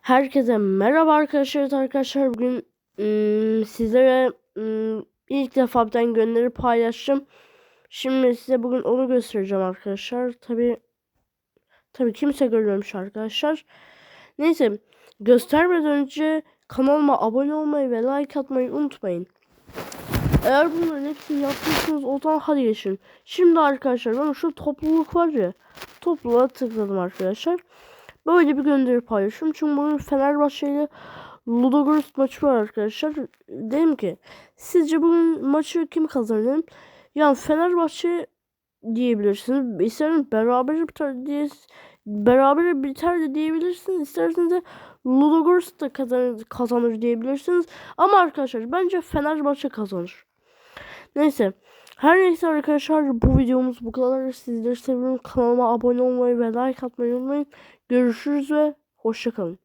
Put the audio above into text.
Herkese merhaba arkadaşlar. Arkadaşlar bugün sizlere ilk defa tane gönderi paylaştım. Şimdi size bugün onu göstereceğim arkadaşlar. Tabi tabi kimse görmemiş arkadaşlar. Neyse göstermeden önce kanalıma abone olmayı ve like atmayı unutmayın. Eğer bunların hepsini yaptıysanız o zaman hadi geçin. Şimdi arkadaşlar ben şu topluluk var ya topluluğa tıkladım arkadaşlar. Böyle bir gönderi paylaşıyorum. Çünkü bugün Fenerbahçe ile Ludogorets maçı var arkadaşlar. Dedim ki sizce bugün maçı kim kazanır dedim. Yani Fenerbahçe diyebilirsiniz. İsterseniz beraber biter diye beraber biter de diyebilirsiniz. İsterseniz de Ludogorets da kazanır, kazanır diyebilirsiniz. Ama arkadaşlar bence Fenerbahçe kazanır. Neyse. Her neyse arkadaşlar bu videomuz bu kadar. Sizleri seviyorum. Kanalıma abone olmayı ve like atmayı unutmayın. Görüşürüz ve hoşçakalın.